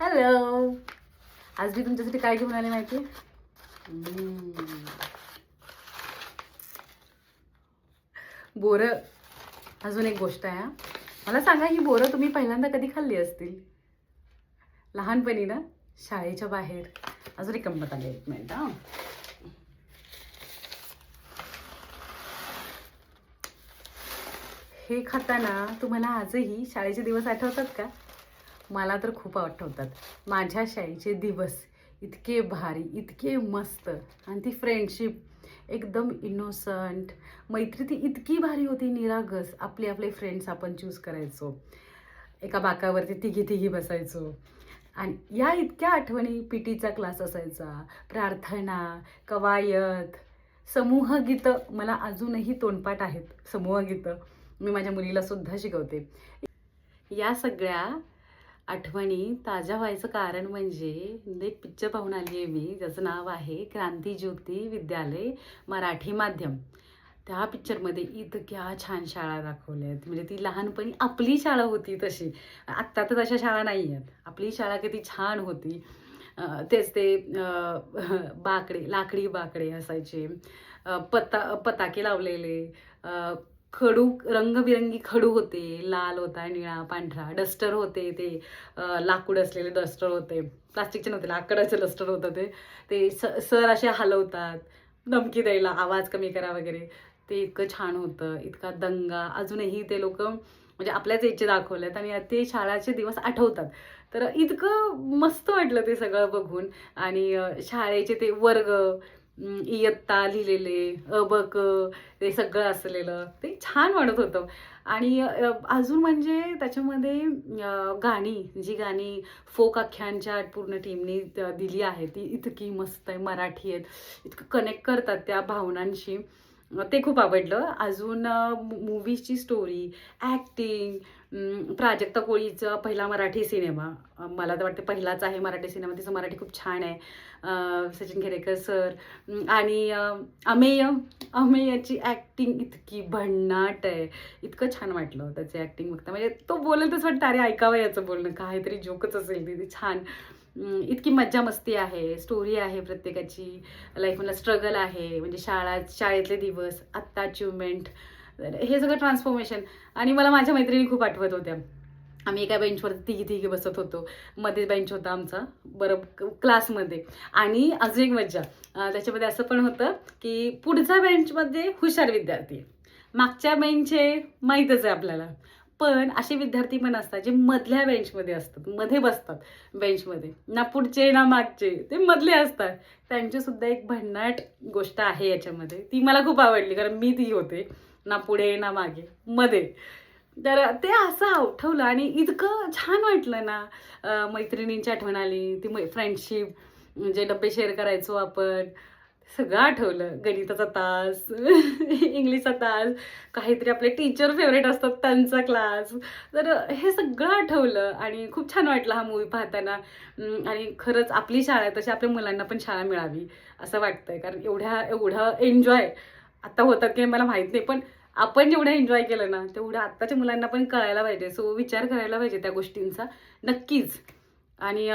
Hello आज मी तुमच्यासाठी काय घेऊन आले माहिती? बोरं. अजून एक गोष्ट आहे मला सांगा ही बोरं तुम्ही पहिल्यांदा कधी खाल्ली असतील? लहानपणी ना शाळेच्या बाहेर. अजून एक गंमत आली एक मिनिट हा. हे खाताना तुम्हाला आजही शाळेचे दिवस आठवतात का? मला तर खूप आठवतात. माझ्या शाळेचे दिवस इतके भारी इतके मस्त. आणि ती फ्रेंडशिप एकदम इनोसंट मैत्री ती इतकी भारी होती निरागस. आपले आपले फ्रेंड्स आपण चूज करायचो. एका बाकावरती तिघी तिघी बसायचो. आणि या इतक्या आठवणी पी टीचा क्लास असायचा. प्रार्थना कवायत समूहगीतं मला अजूनही तोंडपाठ आहेत समूहगीतं मी माझ्या मुलीला सुद्धा शिकवते. या सगळ्या आठवणी ताज्या व्हायचं कारण म्हणजे एक पिक्चर पाहून आली आहे मी ज्याचं नाव आहे क्रांतीज्योती विद्यालय मराठी माध्यम. त्या पिक्चरमध्ये इतक्या छान शाळा दाखवल्या आहेत म्हणजे ती लहानपणी आपली शाळा होती तशी. आत्ता तर तशा शाळा नाही आहेत आपली शाळा किती छान होती. तेच ते बाकडे लाकडी बाकडे असायचे. पता पताके लावलेले. खडू रंगबिरंगी खडू होते. लाल होता निळा पांढरा. डस्टर होते ते. लाकूड असलेले डस्टर होते. प्लास्टिकचे नव्हते लाकडाचे डस्टर होतं ते ते स सर असे हलवतात. धमकी द्यायला आवाज कमी करा वगैरे. ते इतकं छान होतं. इतका दंगा. अजूनही ते लोक म्हणजे आपल्याच याचे दाखवलेत आणि ते शाळाचे दिवस आठवतात. तर इतकं मस्त वाटलं ते सगळं बघून. आणि शाळेचे ते वर्ग इयत्ता लिहिलेले अबक ते सगळं असलेलं ते छान वाटत होतं. आणि अजून म्हणजे त्याच्यामध्ये गाणी जी गाणी फोक आख्यांच्या पूर्ण टीमनी दिली आहे ती इतकी मस्त आहे मराठी आहेत इतकं कनेक्ट करतात त्या भावनांशी. ते खूप आवडलं. अजून मूवीजची स्टोरी ॲक्टिंग प्राजक्ता कोळीचा पहिला मराठी सिनेमा. मला तर वाटतं पहिलाच आहे मराठी सिनेमा. तिचं मराठी खूप छान आहे. सचिन खेडेकर सर. आणि अमेय अमेयाची ॲक्टिंग इतकी भन्नाट आहे. इतकं छान वाटलं त्याचं ॲक्टिंग बघता. म्हणजे तो बोलेल तसं वाटतं अरे ऐकावं याचं बोलणं. काहीतरी जोकच असेल तिथे. छान. इतकी मज्जा मस्ती आहे. स्टोरी आहे प्रत्येकाची. लाईफमधला स्ट्रगल आहे. म्हणजे शाळा शाळेतले दिवस आत्ता अचिव्हमेंट हे सगळं ट्रान्सफॉर्मेशन आणि मला माझ्या मैत्रिणी खूप आठवत होत्या. आम्ही एका बेंचवर तिघी तिघी बसत होतो. मध्ये बेंच होता आमचा. बरं क्लासमध्ये आणि अजून एक मज्जा. त्याच्यामध्ये असं पण होतं की पुढच्या बेंचमध्ये हुशार विद्यार्थी. मागच्या बेंचचे माहीतच आहे आपल्याला. पण असे विद्यार्थी पण असतात जे मधल्या बेंचमध्ये असतात. मध्ये बसतात बेंचमध्ये ना पुढचे ना मागचे. ते मधले असतात. त्यांची सुद्धा एक भन्नाट गोष्ट आहे याच्यामध्ये. ती मला खूप आवडली कारण मी ती होते. ना पुढे ना मागे मध्ये. तर ते असं आठवलं आणि इतकं छान वाटलं ना मैत्रिणींची आठवण आली ती मै फ्रेंडशिप म्हणजे डब्बे शेअर करायचो आपण सगळं आठवलं. गणिताचा तास इंग्लिशचा तास काहीतरी आपले टीचर फेवरेट असतात त्यांचा क्लास तर हे सगळं आठवलं आणि खूप छान वाटलं हा मूवी पाहताना. आणि खरंच आपली शाळा आहे तशी आपल्या मुलांना पण शाळा मिळावी असं वाटतंय. कारण एवढ्या एवढं एन्जॉय आता होतात की मला माहीत नाही पण आपण जेवढं एन्जॉय केलं ना तेवढं आत्ताच्या मुलांना पण कळायला पाहिजे. सो विचार करायला पाहिजे त्या गोष्टींचा. नक्कीच. आणि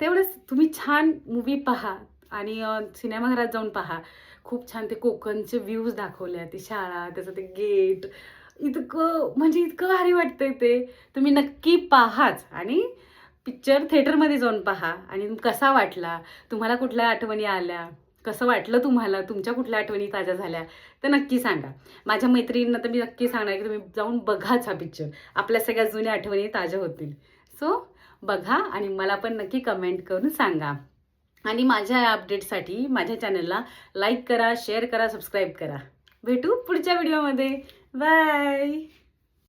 तेवढंच. तुम्ही छान मूवी पहा आणि सिनेमाघरात जाऊन पहा. खूप छान ते कोकणचे व्ह्यूज दाखवले ती शाळा त्याचं ते गेट इतकं म्हणजे इतकं भारी वाटतंय ते. तुम्ही नक्की पाहाच आणि पिक्चर थिएटरमध्ये जाऊन पहा. आणि कसा वाटला? तुम्हाला कुठल्या आठवणी आल्या? कसं वाटलं तुम्हाला? तुमच्या कुठल्या आठवणी ताज्या झाल्या? तर नक्की सांगा. माझ्या मैत्रिणींना तर मी नक्की सांगणार की तुम्ही जाऊन बघाच हा पिक्चर आपल्या सगळ्या जुन्या आठवणी ताज्या होतील. सो बघा आणि मला पण नक्की कमेंट करून सांगा. आणि माझ्या या अपडेटसाठी माझ्या चॅनलला लाईक करा शेअर करा सबस्क्राईब करा. भेटू पुढच्या व्हिडिओमध्ये बाय